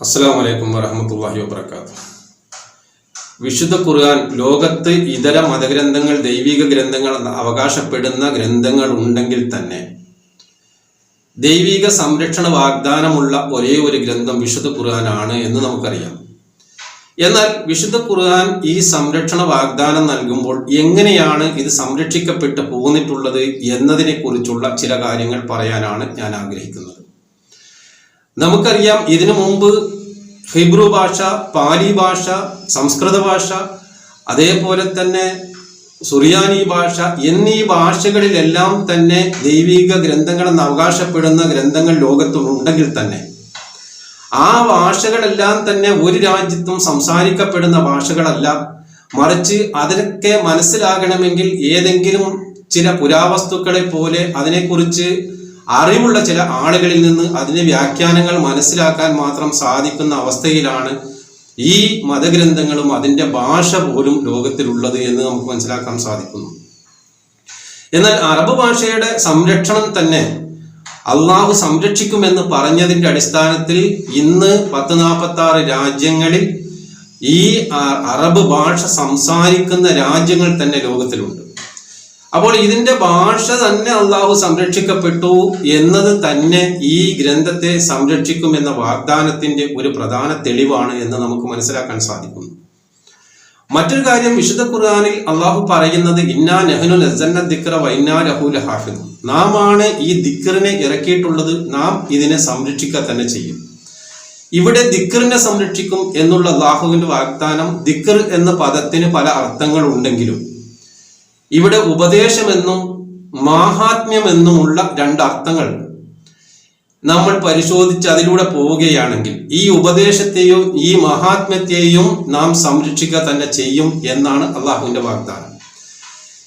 അസ്സാം വലൈക്കും വരഹമുല്ലാഹി വാത്തു വിശുദ്ധ ഖുർആൻ ലോകത്ത് ഇതര മതഗ്രന്ഥങ്ങൾ ദൈവിക ഗ്രന്ഥങ്ങൾ അവകാശപ്പെടുന്ന ഗ്രന്ഥങ്ങൾ ഉണ്ടെങ്കിൽ തന്നെ ദൈവിക സംരക്ഷണ വാഗ്ദാനമുള്ള ഒരേ ഒരു ഗ്രന്ഥം വിശുദ്ധ ഖുർആനാണ് എന്ന് നമുക്കറിയാം. എന്നാൽ വിശുദ്ധ ഖുർആൻ ഈ സംരക്ഷണ വാഗ്ദാനം നൽകുമ്പോൾ എങ്ങനെയാണ് ഇത് സംരക്ഷിക്കപ്പെട്ട് പോന്നിട്ടുള്ളത് എന്നതിനെക്കുറിച്ചുള്ള ചില കാര്യങ്ങൾ പറയാനാണ് ഞാൻ ആഗ്രഹിക്കുന്നത്. നമുക്കറിയാം ഇതിനു മുമ്പ് ഹിബ്രു ഭാഷ പാലി ഭാഷ സംസ്കൃത ഭാഷ അതേപോലെ തന്നെ സുറിയാനി ഭാഷ എന്നീ ഭാഷകളിലെല്ലാം തന്നെ ദൈവിക ഗ്രന്ഥങ്ങളെന്ന് അവകാശപ്പെടുന്ന ഗ്രന്ഥങ്ങൾ ലോകത്തുണ്ടെങ്കിൽ തന്നെ ആ ഭാഷകളെല്ലാം തന്നെ ഒരു രാജ്യത്തും സംസാരിക്കപ്പെടുന്ന ഭാഷകളല്ല. മറിച്ച് അതിനൊക്കെ മനസ്സിലാകണമെങ്കിൽ ഏതെങ്കിലും ചില പുരാവസ്തുക്കളെ പോലെ അതിനെക്കുറിച്ച് അറിവുള്ള ചില ആളുകളിൽ നിന്ന് അതിന്റെ വ്യാഖ്യാനങ്ങൾ മനസ്സിലാക്കാൻ മാത്രം സാധിക്കുന്ന അവസ്ഥയിലാണ് ഈ മതഗ്രന്ഥങ്ങളും അതിന്റെ ഭാഷ പോലും ലോകത്തിലുള്ളത് എന്ന് നമുക്ക് മനസ്സിലാക്കാൻ സാധിക്കുന്നു. എന്നാൽ അറബ് ഭാഷയുടെ സംരക്ഷണം തന്നെ അള്ളാഹു സംരക്ഷിക്കുമെന്ന് പറഞ്ഞതിന്റെ അടിസ്ഥാനത്തിൽ ഇന്ന് പത്ത് നാൽപ്പത്തി ആറ് രാജ്യങ്ങളിൽ ഈ അറബ് ഭാഷ സംസാരിക്കുന്ന രാജ്യങ്ങൾ തന്നെ ലോകത്തിലുണ്ട്. അപ്പോൾ ഇതിന്റെ ഭാഷ തന്നെ അള്ളാഹു സംരക്ഷിക്കപ്പെട്ടു എന്നത് തന്നെ ഈ ഗ്രന്ഥത്തെ സംരക്ഷിക്കുമെന്ന വാഗ്ദാനത്തിന്റെ ഒരു പ്രധാന തെളിവാണ് എന്ന് നമുക്ക് മനസ്സിലാക്കാൻ സാധിക്കുന്നു. മറ്റൊരു കാര്യം വിശുദ്ധ ഖുർആാനിൽ അള്ളാഹു പറയുന്നത് ഇന്നാ നെഹ്നു നസന്ന ദിക്ര വൈന്നാ ലഹുല ഹാഫിദ് നാം ആണ് ഈ ദിക്റിനെ ഇറക്കിയിട്ടുള്ളത് നാം ഇതിനെ സംരക്ഷിക്കുക തന്നെ ചെയ്യും. ഇവിടെ ദിക്റിനെ സംരക്ഷിക്കും എന്നുള്ള അള്ളാഹുവിന്റെ വാഗ്ദാനം ദിക്ർ എന്ന പദത്തിന് പല അർത്ഥങ്ങൾ ഉണ്ടെങ്കിലും ഇവിടെ ഉപദേശമെന്നും മാഹാത്മ്യമെന്നുമുള്ള രണ്ട് അർത്ഥങ്ങൾ നമ്മൾ പരിശോധിച്ച് അതിലൂടെ പോവുകയാണെങ്കിൽ ഈ ഉപദേശത്തെയും ഈ മഹാത്മ്യത്തെയും നാം സംരക്ഷിക്കുക തന്നെ ചെയ്യും എന്നാണ് അള്ളാഹുവിന്റെ വാഗ്ദാനം.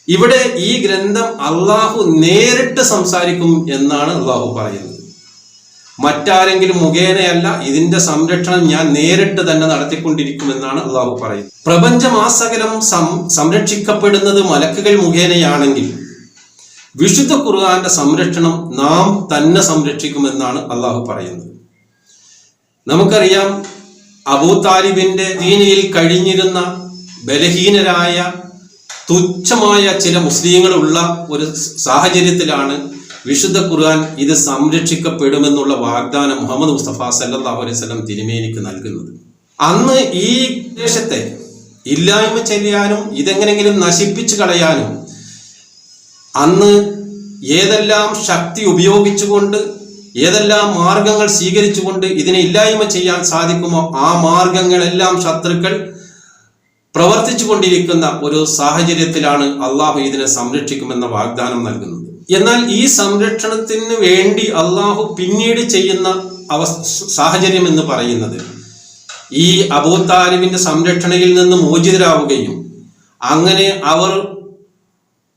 ഇവിടെ ഈ ഗ്രന്ഥം അള്ളാഹു നേരിട്ട് സംസാരിക്കും എന്നാണ് അള്ളാഹു പറയുന്നത്. മറ്റാരെങ്കിലും മുഖേനയല്ല ഇതിന്റെ സംരക്ഷണം ഞാൻ നേരിട്ട് തന്നെ നടത്തിക്കൊണ്ടിരിക്കുമെന്നാണ് അള്ളാഹു പറയുന്നത്. പ്രപഞ്ചമാസകലം സംരക്ഷിക്കപ്പെടുന്നത് മലക്കുകൾ മുഖേനയാണെങ്കിൽ വിശുദ്ധ ഖുർആന്റെ സംരക്ഷണം നാം തന്നെ സംരക്ഷിക്കുമെന്നാണ് അള്ളാഹു പറയുന്നത്. നമുക്കറിയാം അബൂ താലിബിന്റെ ദീനിയിൽ കഴിഞ്ഞിരുന്ന ബലഹീനരായ തുച്ഛമായ ചില മുസ്ലിങ്ങളുള്ള ഒരു സാഹചര്യത്തിലാണ് വിശുദ്ധ ഖുർആൻ ഇത് സംരക്ഷിക്കപ്പെടുമെന്നുള്ള വാഗ്ദാനം മുഹമ്മദ് മുസ്തഫ അലൈഹി വസല്ലം തിരുമേനിക്ക് നൽകുന്നത്. അന്ന് ഈ ദേശത്തെ ഇല്ലായ്മ ചെയ്യാനും ഇതെങ്ങനെങ്കിലും നശിപ്പിച്ചു കളയാനും അന്ന് ഏതെല്ലാം ശക്തി ഉപയോഗിച്ചുകൊണ്ട് ഏതെല്ലാം മാർഗങ്ങൾ സ്വീകരിച്ചുകൊണ്ട് ഇതിനെ ഇല്ലായ്മ ചെയ്യാൻ സാധിക്കുമോ ആ മാർഗങ്ങളെല്ലാം ശത്രുക്കൾ പ്രവർത്തിച്ചു കൊണ്ടിരിക്കുന്ന ഒരു സാഹചര്യത്തിലാണ് അള്ളാഹു ഇതിനെ സംരക്ഷിക്കുമെന്ന വാഗ്ദാനം നൽകുന്നത്. എന്നാൽ ഈ സംരക്ഷണത്തിന് വേണ്ടി അള്ളാഹു പിന്നീട് ചെയ്യുന്ന അവ സാഹചര്യം എന്ന് പറയുന്നത് ഈ അബൂ താലിബിന്റെ സംരക്ഷണയിൽ നിന്ന് മോചിതരാവുകയും അങ്ങനെ അവർ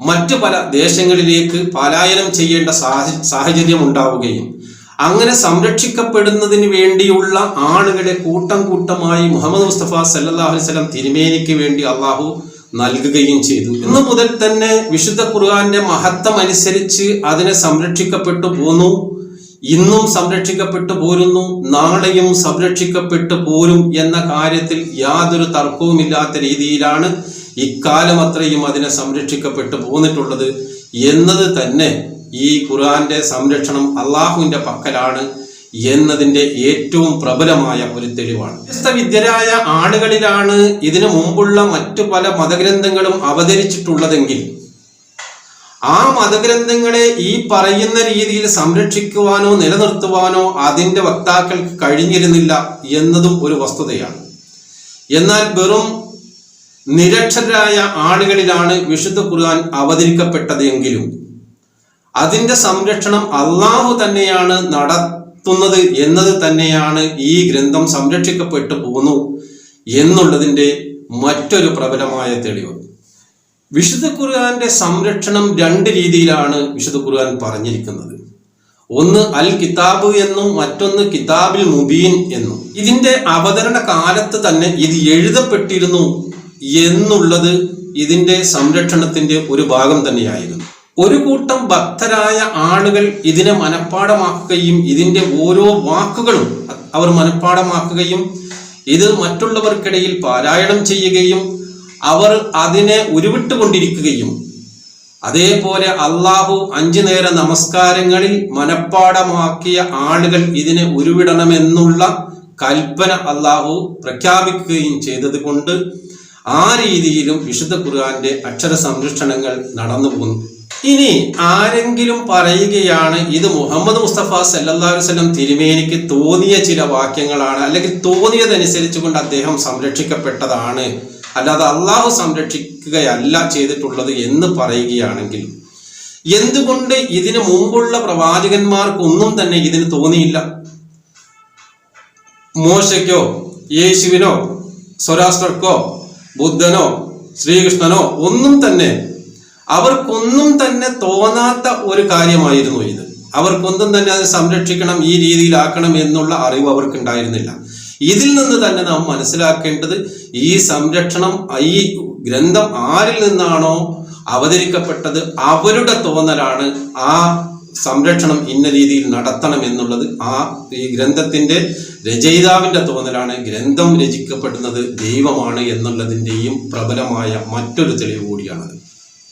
മറ്റു പല ദേശങ്ങളിലേക്ക് പലായനം ചെയ്യേണ്ട സാഹ- സാഹചര്യം ഉണ്ടാവുകയും അങ്ങനെ സംരക്ഷിക്കപ്പെടുന്നതിന് വേണ്ടിയുള്ള ആളുകളെ കൂട്ടം കൂട്ടമായി മുഹമ്മദ് മുസ്തഫ സല്ലല്ലാഹു അലൈഹി വസല്ലം തിരുമേനിക്ക് വേണ്ടി അള്ളാഹു നൽകുകയും ചെയ്തു. ഇന്ന് മുതൽ തന്നെ വിശുദ്ധ ഖുർആാന്റെ മഹത്വം അനുസരിച്ച് അതിനെ സംരക്ഷിക്കപ്പെട്ടു പോന്നു. ഇന്നും സംരക്ഷിക്കപ്പെട്ടു പോരുന്നു. നാളെയും സംരക്ഷിക്കപ്പെട്ടു പോരും എന്ന കാര്യത്തിൽ യാതൊരു തർക്കവുമില്ലാത്ത രീതിയിലാണ് ഇക്കാലം അത്രയും അതിനെ സംരക്ഷിക്കപ്പെട്ടു പോന്നിട്ടുള്ളത്. എന്നത് തന്നെ ഈ ഖുർആന്റെ സംരക്ഷണം അള്ളാഹുവിന്റെ പക്കലാണ്. എന്നതിന്റെ ഏറ്റവും പ്രബലമായ ഒരു തെളിവാണ്. വ്യത്യസ്തവിദ്യരായ ആളുകളിലാണ് ഇതിനു മുമ്പുള്ള മറ്റു പല മതഗ്രന്ഥങ്ങളും അവതരിച്ചിട്ടുള്ളതെങ്കിൽ ആ മതഗ്രന്ഥങ്ങളെ ഈ പറയുന്ന രീതിയിൽ സംരക്ഷിക്കുവാനോ നിലനിർത്തുവാനോ അതിന്റെ വക്താക്കൾക്ക് കഴിഞ്ഞിരുന്നില്ല എന്നതും ഒരു വസ്തുതയാണ്. എന്നാൽ വെറും നിരക്ഷരായ ആളുകളിലാണ് വിശുദ്ധ ഖുർആൻ അവതരിക്കപ്പെട്ടത് അതിന്റെ സംരക്ഷണം അള്ളാഹു തന്നെയാണ് നടത്തുന്നത് എന്നത് തന്നെയാണ് ഈ ഗ്രന്ഥം സംരക്ഷിക്കപ്പെട്ടു പോന്നു എന്നുള്ളതിന്റെ മറ്റൊരു പ്രബലമായ തെളിവ്. വിശുദ്ധ ഖുർആാന്റെ സംരക്ഷണം രണ്ട് രീതിയിലാണ് വിശുദ്ധ ഖുർആൻ പറഞ്ഞിരിക്കുന്നത്. ഒന്ന് അൽ കിതാബ് എന്നും മറ്റൊന്ന് കിതാബിൽ മുബീൻ എന്നും. ഇതിന്റെ അവതരണ കാലത്ത് തന്നെ ഇത് എഴുതപ്പെട്ടിരുന്നു എന്നുള്ളത് ഇതിന്റെ സംരക്ഷണത്തിന്റെ ഒരു ഭാഗം തന്നെയായിരുന്നു. ഒരു കൂട്ടം ഭക്തരായ ആളുകൾ ഇതിനെ മനഃപ്പാടമാക്കുകയും ഇതിന്റെ ഓരോ വാക്കുകളും അവർ മനഃപ്പാടമാക്കുകയും ഇത് മറ്റുള്ളവർക്കിടയിൽ പാരായണം ചെയ്യുകയും അവർ അതിനെ ഉരുവിട്ടുകൊണ്ടിരിക്കുകയും. അതേപോലെ അള്ളാഹു അഞ്ചു നേര നമസ്കാരങ്ങളിൽ മനഃപ്പാടമാക്കിയ ആളുകൾ ഇതിനെ ഉരുവിടണമെന്നുള്ള കൽപ്പന അള്ളാഹു പ്രഖ്യാപിക്കുകയും ചെയ്തത് കൊണ്ട് ആ രീതിയിലും വിശുദ്ധ ഖുർആന്റെ അക്ഷര സംരക്ഷണങ്ങൾ നടന്നു പോകുന്നു ഇനി ആരെങ്കിലും പറയുകയാണ് ഇത് മുഹമ്മദ് മുസ്തഫ അലൈഹി വസല്ലം തിരുമേനിക്ക് തോന്നിയ ചില വാക്യങ്ങളാണ് അല്ലെങ്കിൽ തോന്നിയതനുസരിച്ച് കൊണ്ട് അദ്ദേഹം സംരക്ഷിക്കപ്പെട്ടതാണ്. അല്ലാതെ അള്ളാഹു സംരക്ഷിക്കുകയല്ല ചെയ്തിട്ടുള്ളത് എന്ന് പറയുകയാണെങ്കിൽ എന്തുകൊണ്ട് ഇതിനു മുമ്പുള്ള പ്രവാചകന്മാർക്കൊന്നും തന്നെ ഇതിന് തോന്നിയില്ല? മോശയ്ക്കോ യേശുവിനോ സ്വരാഷ്ട്രർക്കോ ബുദ്ധനോ ശ്രീകൃഷ്ണനോ ഒന്നും തന്നെ അവർക്കൊന്നും തന്നെ തോന്നാത്ത ഒരു കാര്യമായിരുന്നു ഇത്. അവർക്കൊന്നും തന്നെ അത് സംരക്ഷിക്കണം ഈ രീതിയിലാക്കണം എന്നുള്ള അറിവ് അവർക്കുണ്ടായിരുന്നില്ല. ഇതിൽ നിന്ന് തന്നെ നാം മനസ്സിലാക്കേണ്ടത് ഈ സംരക്ഷണം ഈ ഗ്രന്ഥം ആരിൽ നിന്നാണോ അവതരിക്കപ്പെട്ടത് അവരുടെ തോന്നലാണ് ആ സംരക്ഷണം ഇന്ന രീതിയിൽ നടത്തണം എന്നുള്ളത്. ആ ഈ ഗ്രന്ഥത്തിന്റെ രചയിതാവിന്റെ തോന്നലാണ് ഗ്രന്ഥം രചിക്കപ്പെടുന്നത് ദൈവമാണ് എന്നുള്ളതിന്റെയും പ്രബലമായ മറ്റൊരു തെളിവ് കൂടിയാണത്.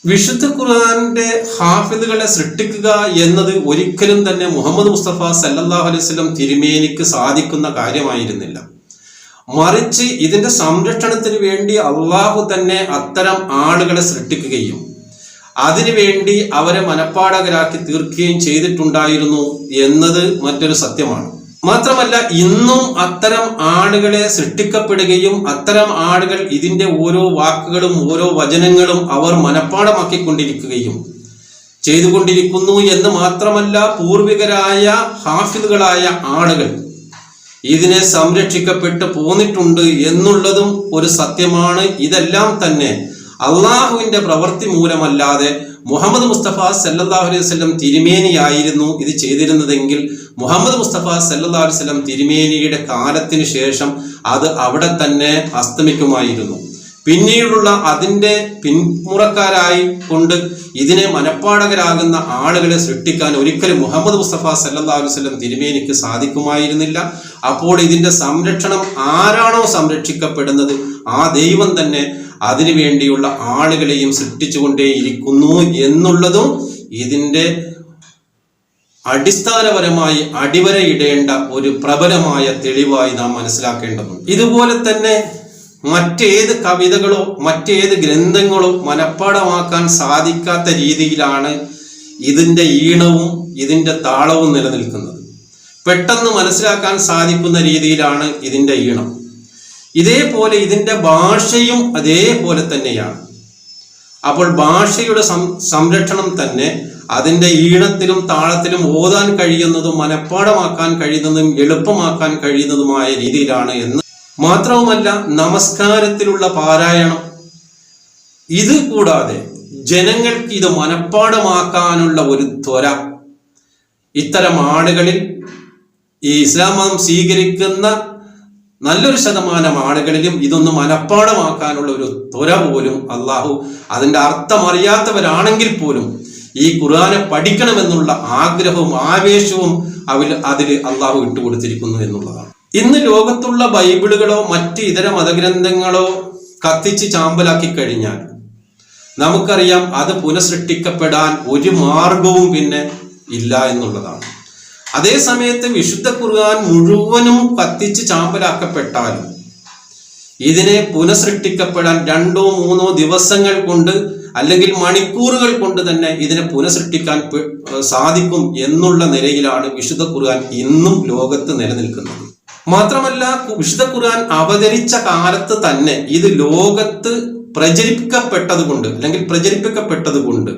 വിശുദ്ധ ഖുർആന്റെ ഹാഫിദുകളെ സൃഷ്ടിക്കുക എന്നത് ഒരിക്കലും തന്നെ മുഹമ്മദ് മുസ്തഫ സല്ലാഹു അലൈഹി വസല്ലം തിരുമേനിക്ക് സാധിക്കുന്ന കാര്യമായിരുന്നില്ല. മറിച്ച് ഇതിന്റെ സംരക്ഷണത്തിന് വേണ്ടി അള്ളാഹു തന്നെ അത്തരം ആളുകളെ സൃഷ്ടിക്കുകയും അതിനുവേണ്ടി അവരെ മനഃപ്പാടകരാക്കി തീർക്കുകയും ചെയ്തിട്ടുണ്ടായിരുന്നു എന്നത് മറ്റൊരു സത്യമാണ്. മാത്രമല്ല ഇന്നും അത്തരം ആളുകളെ സൃഷ്ടിക്കപ്പെടുകയും അത്തരം ആളുകൾ ഇതിന്റെ ഓരോ വാക്കുകളും ഓരോ വചനങ്ങളും അവർ മനഃപ്പാടമാക്കിക്കൊണ്ടിരിക്കുകയും ചെയ്തുകൊണ്ടിരിക്കുന്നു എന്ന് മാത്രമല്ല പൂർവികരായ ഹാഫിദുകളായ ആളുകൾ ഇതിനെ സംരക്ഷിക്കപ്പെട്ട് പോന്നിട്ടുണ്ട് എന്നുള്ളതും ഒരു സത്യമാണ്. ഇതെല്ലാം തന്നെ അള്ളാഹുവിന്റെ പ്രവൃത്തി മൂലമല്ലാതെ മുഹമ്മദ് മുസ്തഫ സല്ലല്ലാഹു അലൈഹി വസല്ലം തിരുമേനിയായിരുന്നു ഇത് ചെയ്തിരുന്നതെങ്കിൽ മുഹമ്മദ് മുസ്തഫ സല്ലല്ലാഹു അലൈഹി വസല്ലം തിരുമേനിയുടെ കാലത്തിന് ശേഷം അത് അവിടെ തന്നെ അസ്തമിക്കുമായിരുന്നു. പിന്നീടുള്ള അതിന്റെ പിന്മുറക്കാരായി കൊണ്ട് ഇതിനെ മനഃപ്പാടകരാകുന്ന ആളുകളെ സൃഷ്ടിക്കാൻ ഒരിക്കലും മുഹമ്മദ് മുസ്തഫ സല്ലാ വസല്ലം തിരുമേനിക്ക് സാധിക്കുമായിരുന്നില്ല. അപ്പോൾ ഇതിന്റെ സംരക്ഷണം ആരാണോ സംരക്ഷിക്കപ്പെടുന്നത് ആ ദൈവം തന്നെ അതിനു വേണ്ടിയുള്ള ആളുകളെയും സൃഷ്ടിച്ചുകൊണ്ടേയിരിക്കുന്നു എന്നുള്ളതും ഇതിന്റെ അടിസ്ഥാനപരമായി അടിവരയിടേണ്ട ഒരു പ്രബലമായ തെളിവായി നാം മനസ്സിലാക്കേണ്ടതുണ്ട്. ഇതുപോലെ തന്നെ മറ്റേത് കവിതകളോ മറ്റേത് ഗ്രന്ഥങ്ങളോ മനഃപ്പാടമാക്കാൻ സാധിക്കാത്ത രീതിയിലാണ് ഇതിന്റെ ഈണവും ഇതിന്റെ താളവും നിലനിൽക്കുന്നത്. പെട്ടെന്ന് മനസ്സിലാക്കാൻ സാധിക്കുന്ന രീതിയിലാണ് ഇതിന്റെ ഈണം. ഇതേപോലെ ഇതിന്റെ ഭാഷയും അതേപോലെ തന്നെയാണ്. അപ്പോൾ ഭാഷയുടെ സംരക്ഷണം തന്നെ അതിന്റെ ഈണത്തിലും താളത്തിലും ഓതാൻ കഴിയുന്നതും മനഃപ്പാടമാക്കാൻ കഴിയുന്നതും എളുപ്പമാക്കാൻ കഴിയുന്നതുമായ രീതിയിലാണ് എന്ന് മാത്രവുമല്ല നമസ്കാരത്തിലുള്ള പാരായണം. ഇത് കൂടാതെ ജനങ്ങൾക്ക് ഇത് മനഃപ്പാടമാക്കാനുള്ള ഒരു ത്വര. ഇത്തരം ആളുകളിൽ ഈ ഇസ്ലാം മതം സ്വീകരിക്കുന്ന നല്ലൊരു ശതമാനം ആളുകളിലും ഇതൊന്ന് മനഃപ്പാടമാക്കാനുള്ള ഒരു ത്വര പോലും അള്ളാഹു അതിന്റെ അർത്ഥം അറിയാത്തവരാണെങ്കിൽ പോലും ഈ ഖുർആനെ പഠിക്കണമെന്നുള്ള ആഗ്രഹവും ആവേശവും അവൽ അതിൽ അള്ളാഹു ഇട്ടുകൊടുത്തിരിക്കുന്നു എന്നുള്ളതാണ്. ഇന്ന് ലോകത്തുള്ള ബൈബിളുകളോ മറ്റ് ഇതര മതഗ്രന്ഥങ്ങളോ കത്തിച്ച് ചാമ്പലാക്കി കഴിഞ്ഞാൽ നമുക്കറിയാം അത് പുനഃസൃഷ്ടിക്കപ്പെടാൻ ഒരു മാർഗവും പിന്നെ ഇല്ല എന്നുള്ളതാണ്. അതേ സമയത്ത് വിശുദ്ധ ഖുർആൻ മുഴുവനും കത്തിച്ച് ചാമ്പലാക്കപ്പെട്ടാലും ഇതിനെ പുനഃസൃഷ്ടിക്കപ്പെടാൻ രണ്ടോ മൂന്നോ ദിവസങ്ങൾ കൊണ്ട് അല്ലെങ്കിൽ മണിക്കൂറുകൾ കൊണ്ട് തന്നെ ഇതിനെ പുനഃസൃഷ്ടിക്കാൻ സാധിക്കും എന്നുള്ള നിലയിലാണ് വിശുദ്ധ ഖുർആൻ ഇന്നും ലോകത്ത് നിലനിൽക്കുന്നത്. മാത്രമല്ല വിശുദ്ധ ഖുർആൻ അവതരിച്ച കാലത്ത് തന്നെ ഇത് ലോകത്ത് പ്രചരിപ്പിക്കപ്പെട്ടതുകൊണ്ട് അല്ലെങ്കിൽ പ്രചരിപ്പിക്കപ്പെട്ടത് കൊണ്ട്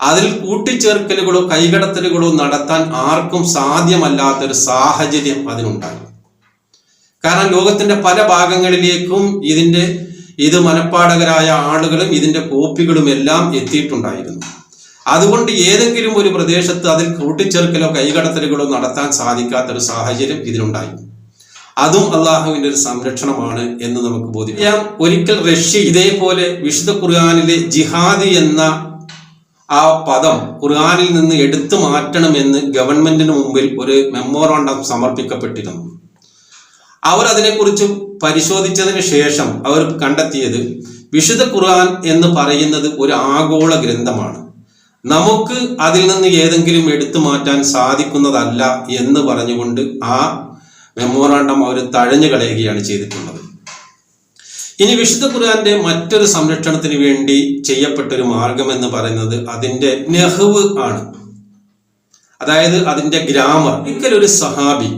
അതിൽ കൂട്ടിച്ചേർക്കലുകളോ കൈകടത്തലുകളോ നടത്താൻ ആർക്കും സാധ്യമല്ലാത്തൊരു സാഹചര്യം അതിനുണ്ടായി കാരണം ലോകത്തിന്റെ പല ഭാഗങ്ങളിലേക്കും ഇതിന്റെ ഇത് മനഃപ്പാടകരായ ആളുകളും ഇതിന്റെ കോപ്പികളും എല്ലാം എത്തിയിട്ടുണ്ടായിരുന്നു. അതുകൊണ്ട് ഏതെങ്കിലും ഒരു പ്രദേശത്ത് അതിൽ കൂട്ടിച്ചേർക്കലോ കൈകടത്തലുകളോ നടത്താൻ സാധിക്കാത്തൊരു സാഹചര്യം ഇതിനുണ്ടായി. അതും അള്ളാഹുവിന്റെ ഒരു സംരക്ഷണമാണ് എന്ന് നമുക്ക് ബോധ്യം ഒരിക്കൽ റഷ്യ ഇതേപോലെ വിശുദ്ധ ഖുർആാനിലെ ജിഹാദി എന്ന ആ പദം ഖുർആാനിൽ നിന്ന് എടുത്തു മാറ്റണമെന്ന് ഗവൺമെന്റിന് മുമ്പിൽ ഒരു മെമ്മോറാണ്ടം സമർപ്പിക്കപ്പെട്ടിരുന്നു. അവർ അതിനെക്കുറിച്ച് പരിശോധിച്ചതിന് ശേഷം അവർ കണ്ടെത്തിയത് വിശുദ്ധ ഖുർആൻ എന്ന് പറയുന്നത് ഒരു ആഗോള ഗ്രന്ഥമാണ്. നമുക്ക് അതിൽ നിന്ന് ഏതെങ്കിലും എടുത്തു മാറ്റാൻ സാധിക്കുന്നതല്ല എന്ന് പറഞ്ഞുകൊണ്ട് ആ മെമ്മോറാണ്ടം അവർ തഴഞ്ഞു കളയുകയാണ് ചെയ്തിട്ടുള്ളത്. ഇനി വിശുദ്ധ ഖുർആന്റെ മറ്റൊരു സംരക്ഷണത്തിന് വേണ്ടി ചെയ്യപ്പെട്ട ഒരു മാർഗം എന്ന് പറയുന്നത് അതിന്റെ നെഹ്വ് ആണ്. അതായത് അതിന്റെ ഗ്രാമർ ഒരിക്കലൊരു സഹാബി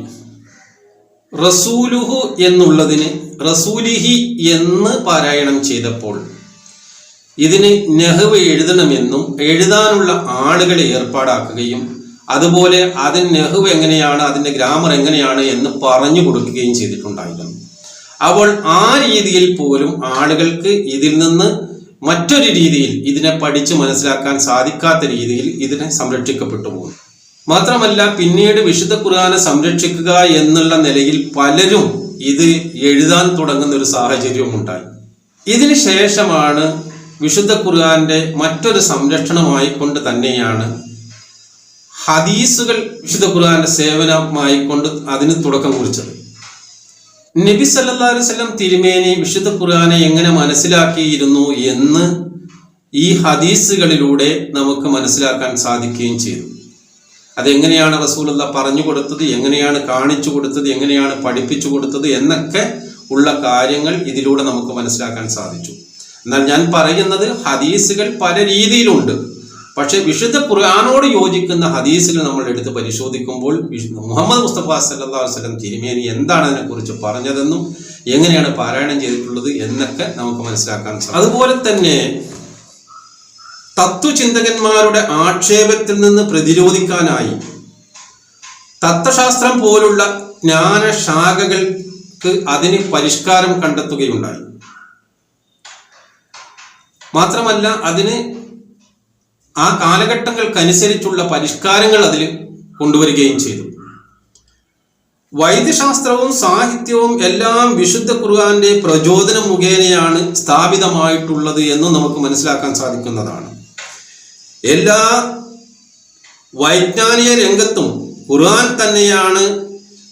റസൂലുഹു എന്നുള്ളതിന് റസൂലിഹി എന്ന് പാരായണം ചെയ്തപ്പോൾ ഇതിന് നെഹ്വ് എഴുതണമെന്നും എഴുതാനുള്ള ആളുകളെ ഏർപ്പാടാക്കുകയും അതുപോലെ അതിന് നെഹ്വ് എങ്ങനെയാണ് അതിന്റെ ഗ്രാമർ എങ്ങനെയാണ് എന്ന് പറഞ്ഞു കൊടുക്കുകയും ചെയ്തിട്ടുണ്ടായിരുന്നു. അപ്പോൾ ആ രീതിയിൽ പോലും ആളുകൾക്ക് ഇതിൽ നിന്ന് മറ്റൊരു രീതിയിൽ ഇതിനെ പഠിച്ച് മനസ്സിലാക്കാൻ സാധിക്കാത്ത രീതിയിൽ ഇതിനെ സംരക്ഷിക്കപ്പെട്ടു പോകുന്നു. മാത്രമല്ല പിന്നീട് വിശുദ്ധ ഖുർആനെ സംരക്ഷിക്കുക എന്നുള്ള നിലയിൽ പലരും ഇത് എഴുതാൻ തുടങ്ങുന്ന ഒരു സാഹചര്യവും ഉണ്ടായി. ഇതിന് ശേഷമാണ് വിശുദ്ധ ഖുർആന്റെ മറ്റൊരു സംരക്ഷണമായി കൊണ്ട് തന്നെയാണ് ഹദീസുകൾ വിശുദ്ധ ഖുർആന്റെ സേവനമായി കൊണ്ട് അതിന് തുടക്കം കുറിച്ചത്. നബി അലൈഹി വസല്ലം തിരുമേനി വിശുദ്ധ ഖുർആനെ എങ്ങനെ മനസ്സിലാക്കിയിരുന്നു എന്ന് ഈ ഹദീസുകളിലൂടെ നമുക്ക് മനസ്സിലാക്കാൻ സാധിക്കുകയും ചെയ്തു. അതെങ്ങനെയാണ് റസൂലുള്ള പറഞ്ഞു കൊടുത്തത് എങ്ങനെയാണ് കാണിച്ചു കൊടുത്തത് എങ്ങനെയാണ് പഠിപ്പിച്ചു കൊടുത്തത് എന്നൊക്കെ ഉള്ള കാര്യങ്ങൾ ഇതിലൂടെ നമുക്ക് മനസ്സിലാക്കാൻ സാധിച്ചു. എന്നാൽ ഞാൻ പറയുന്നത് ഹദീസുകൾ പല രീതിയിലുണ്ട്. പക്ഷെ വിശുദ്ധ ഖുർആാനോട് യോജിക്കുന്ന ഹദീസിൽ നമ്മൾ എടുത്ത് പരിശോധിക്കുമ്പോൾ മുഹമ്മദ് മുസ്തഫ അലൈഹി വസല്ലം തിരുമേനി എന്താണ് അതിനെക്കുറിച്ച് പറഞ്ഞതെന്നും എങ്ങനെയാണ് പാരായണം ചെയ്തിട്ടുള്ളത് എന്നൊക്കെ നമുക്ക് മനസ്സിലാക്കാൻ സാധിക്കും. അതുപോലെ തന്നെ തത്വചിന്തകന്മാരുടെ ആക്ഷേപത്തിൽ നിന്ന് പ്രതിരോധിക്കാനായി തത്വശാസ്ത്രം പോലുള്ള ജ്ഞാനശാഖകൾക്ക് അതിന് പരിഷ്കാരം കണ്ടെത്തുകയുണ്ടായി. മാത്രമല്ല അതിന് ആ കാലഘട്ടങ്ങൾക്കനുസരിച്ചുള്ള പരിഷ്കാരങ്ങൾ അതിൽ കൊണ്ടുവരികയും ചെയ്തു. വൈദ്യശാസ്ത്രവും സാഹിത്യവും എല്ലാം വിശുദ്ധ ഖുർആന്റെ പ്രചോദനം മുഖേനയാണ് സ്ഥാപിതമായിട്ടുള്ളത് എന്ന് നമുക്ക് മനസ്സിലാക്കാൻ സാധിക്കുന്നതാണ്. എല്ലാ വൈജ്ഞാനിക രംഗത്തും ഖുർആൻ തന്നെയാണ്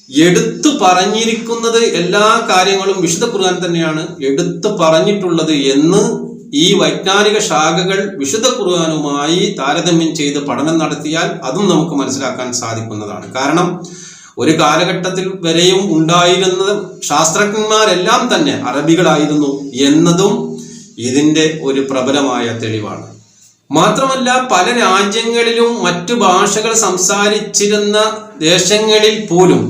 എടുത്തു പറഞ്ഞിരിക്കുന്നത്. എല്ലാ കാര്യങ്ങളും വിശുദ്ധ ഖുർആൻ തന്നെയാണ് എടുത്തു പറഞ്ഞിട്ടുള്ളത് എന്ന് ഈ വൈജ്ഞാനിക ശാഖകൾ വിശുദ്ധ ഖുർആനുമായി താരതമ്യം ചെയ്ത് പഠനം നടത്തിയാൽ അതും നമുക്ക് മനസ്സിലാക്കാൻ സാധിക്കുന്നതാണ്. കാരണം ഒരു കാലഘട്ടത്തിൽ വരെയും ഉണ്ടായിരുന്ന ശാസ്ത്രജ്ഞന്മാരെല്ലാം തന്നെ അറബികളായിരുന്നു എന്നതും ഇതിന്റെ ഒരു പ്രബലമായ തെളിവാണ്. മാത്രമല്ല പല രാജ്യങ്ങളിലും മറ്റു ഭാഷകൾ സംസാരിച്ചിരുന്ന ദേശങ്ങളിൽ പോലും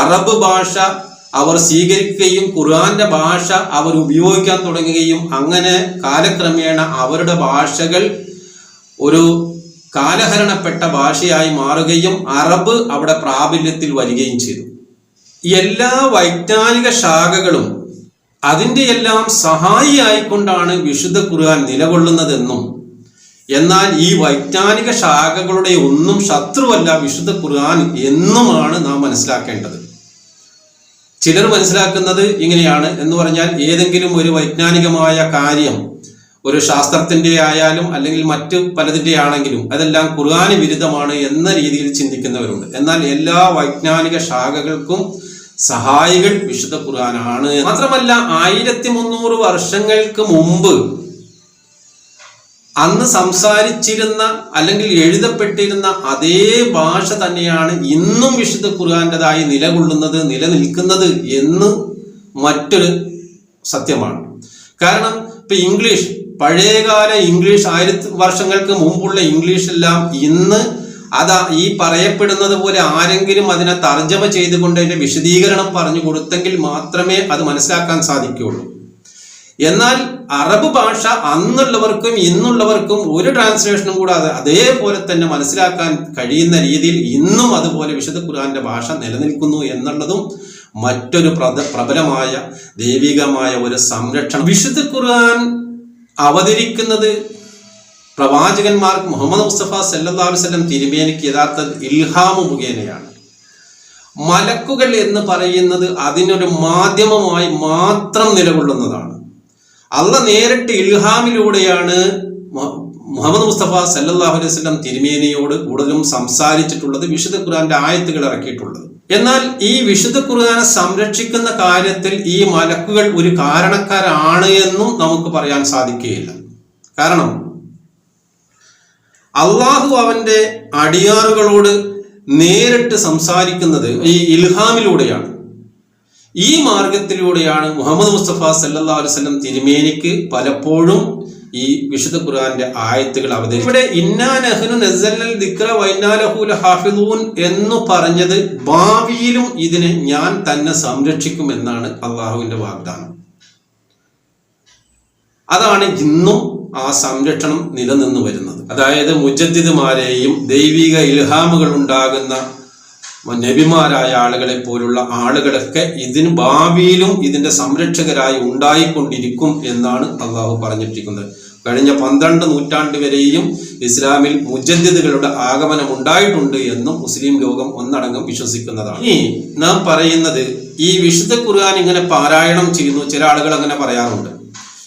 അറബ് ഭാഷ അവർ സ്വീകരിക്കുകയും ഖുർആന്റെ ഭാഷ അവർ ഉപയോഗിക്കാൻ തുടങ്ങുകയും അങ്ങനെ കാലക്രമേണ അവരുടെ ഭാഷകൾ ഒരു കാലഹരണപ്പെട്ട ഭാഷയായി മാറുകയും അറബ് അവിടെ പ്രാബല്യത്തിൽ വരികയും ചെയ്തു. എല്ലാ വൈജ്ഞാനിക ശാഖകളും അതിന്റെ എല്ലാം സഹായിയായിക്കൊണ്ടാണ് വിശുദ്ധ ഖുർആൻ നിലകൊള്ളുന്നതെന്നും എന്നാൽ ഈ വൈജ്ഞാനിക ശാഖകളുടെ ഒന്നും ശത്രുവല്ല വിശുദ്ധ ഖുർആൻ എന്നുമാണ് നാം മനസ്സിലാക്കേണ്ടത്. ചിലർ മനസ്സിലാക്കുന്നത് ഇങ്ങനെയാണ് എന്ന് പറഞ്ഞാൽ ഏതെങ്കിലും ഒരു വൈജ്ഞാനികമായ കാര്യം ഒരു ശാസ്ത്രത്തിന്റെ ആയാലും അല്ലെങ്കിൽ മറ്റ് പലതിന്റെ ആണെങ്കിലും അതെല്ലാം ഖുർആന് വിരുദ്ധമാണ് എന്ന രീതിയിൽ ചിന്തിക്കുന്നവരുണ്ട്. എന്നാൽ എല്ലാ വൈജ്ഞാനിക ശാഖകൾക്കും സഹായികൾ വിശുദ്ധ ഖുർആനാണ്. മാത്രമല്ല ആയിരത്തി മുന്നൂറ് വർഷങ്ങൾക്ക് മുമ്പ് അന്ന് സംസാരിച്ചിരുന്ന അല്ലെങ്കിൽ എഴുതപ്പെട്ടിരുന്ന അതേ ഭാഷ തന്നെയാണ് ഇന്നും വിശുദ്ധ ഖുർആാന്റെതായി നിലകൊള്ളുന്നത് നിലനിൽക്കുന്നത് എന്ന് മറ്റൊരു സത്യമാണ്. കാരണം ഇപ്പൊ ഇംഗ്ലീഷ് പഴയകാല ഇംഗ്ലീഷ് ആയിരത്തി വർഷങ്ങൾക്ക് മുമ്പുള്ള ഇംഗ്ലീഷ് എല്ലാം ഇന്ന് അതാ ഈ പറയപ്പെടുന്നത് പോലെ ആരെങ്കിലും അതിനെ തർജമ ചെയ്തുകൊണ്ട് അതിന്റെ വിശദീകരണം പറഞ്ഞു കൊടുത്തെങ്കിൽ മാത്രമേ അത് മനസ്സിലാക്കാൻ സാധിക്കുകയുള്ളൂ. എന്നാൽ അറബ് ഭാഷ അന്നുള്ളവർക്കും ഇന്നുള്ളവർക്കും ഒരു ട്രാൻസ്ലേഷനും കൂടാതെ അതേപോലെ തന്നെ മനസ്സിലാക്കാൻ കഴിയുന്ന രീതിയിൽ ഇന്നും അതുപോലെ വിശുദ്ധ ഖുർആന്റെ ഭാഷ നിലനിൽക്കുന്നു എന്നുള്ളതും മറ്റൊരു പ്രബലമായ ദൈവികമായ ഒരു സംരക്ഷണം. വിശുദ്ധ ഖുർആൻ അവതരിക്കുന്നത് പ്രവാചകന്മാർക്ക് മുഹമ്മദ് മുസ്തഫ വസല്ലം തിരുമേനിക്ക് യഥാർത്ഥ ഇൽഹാമു മുഖേനയാണ്. മലക്കുകൾ എന്ന് പറയുന്നത് അതിനൊരു മാധ്യമമായി മാത്രം നിലകൊള്ളുന്നതാണ്. അള്ള നേരിട്ട് ഇൽഹാമിലൂടെയാണ് മുഹമ്മദ് മുസ്തഫ സല്ലാഹു അലൈഹി സ്വലം തിരുമേനിയോട് കൂടുതലും സംസാരിച്ചിട്ടുള്ളത് വിശുദ്ധ ഖുർആന്റെ ആയത്തുകൾ ഇറക്കിയിട്ടുള്ളത്. എന്നാൽ ഈ വിശുദ്ധ ഖുർആാനെ സംരക്ഷിക്കുന്ന കാര്യത്തിൽ ഈ മലക്കുകൾ ഒരു കാരണക്കാരാണ് എന്നും നമുക്ക് പറയാൻ സാധിക്കുകയില്ല. കാരണം അള്ളാഹു അവന്റെ അടിയാറുകളോട് നേരിട്ട് സംസാരിക്കുന്നത് ഈ ഇൽഹാമിലൂടെയാണ്. ഈ മാർഗത്തിലൂടെയാണ് മുഹമ്മദ് മുസ്തഫ സല്ലാ അലുസല്ലം തിരുമേനിക്ക് പലപ്പോഴും ഈ വിശുദ്ധ ഖുർആന്റെ ആയത്തുകൾ അവതരിച്ചു എന്ന് പറഞ്ഞത് ഭാവിയിലും ഇതിനെ ഞാൻ തന്നെ സംരക്ഷിക്കും എന്നാണ് അള്ളാഹുവിന്റെ വാഗ്ദാനം. അതാണ് ഇന്നും ആ സംരക്ഷണം നിലനിന്ന് വരുന്നത്. അതായത് മുജദ്ദിദുമാരെയും ദൈവിക ഇൽഹാമുകൾ ഉണ്ടാകുന്ന നബിമാരായ ആളുകളെ പോലുള്ള ആളുകളൊക്കെ ഇതിന് ഭാവിയിലും ഇതിന്റെ സംരക്ഷകരായി ഉണ്ടായിക്കൊണ്ടിരിക്കും എന്നാണ് അള്ളാഹു പറഞ്ഞിട്ടിരിക്കുന്നത് കഴിഞ്ഞ പന്ത്രണ്ട് നൂറ്റാണ്ട് വരെയും ഇസ്ലാമിൽ മുജദ്ദിദുകളുടെ ആഗമനം ഉണ്ടായിട്ടുണ്ട് എന്നും മുസ്ലിം ലോകം ഒന്നടങ്കം വിശ്വസിക്കുന്നതാണ്. ഇനി നാം പറയുന്നത് ഈ വിശുദ്ധ ഖുർആൻ ഇങ്ങനെ പാരായണം ചെയ്യുന്നു ചില ആളുകൾ അങ്ങനെ പറയാറുണ്ട്.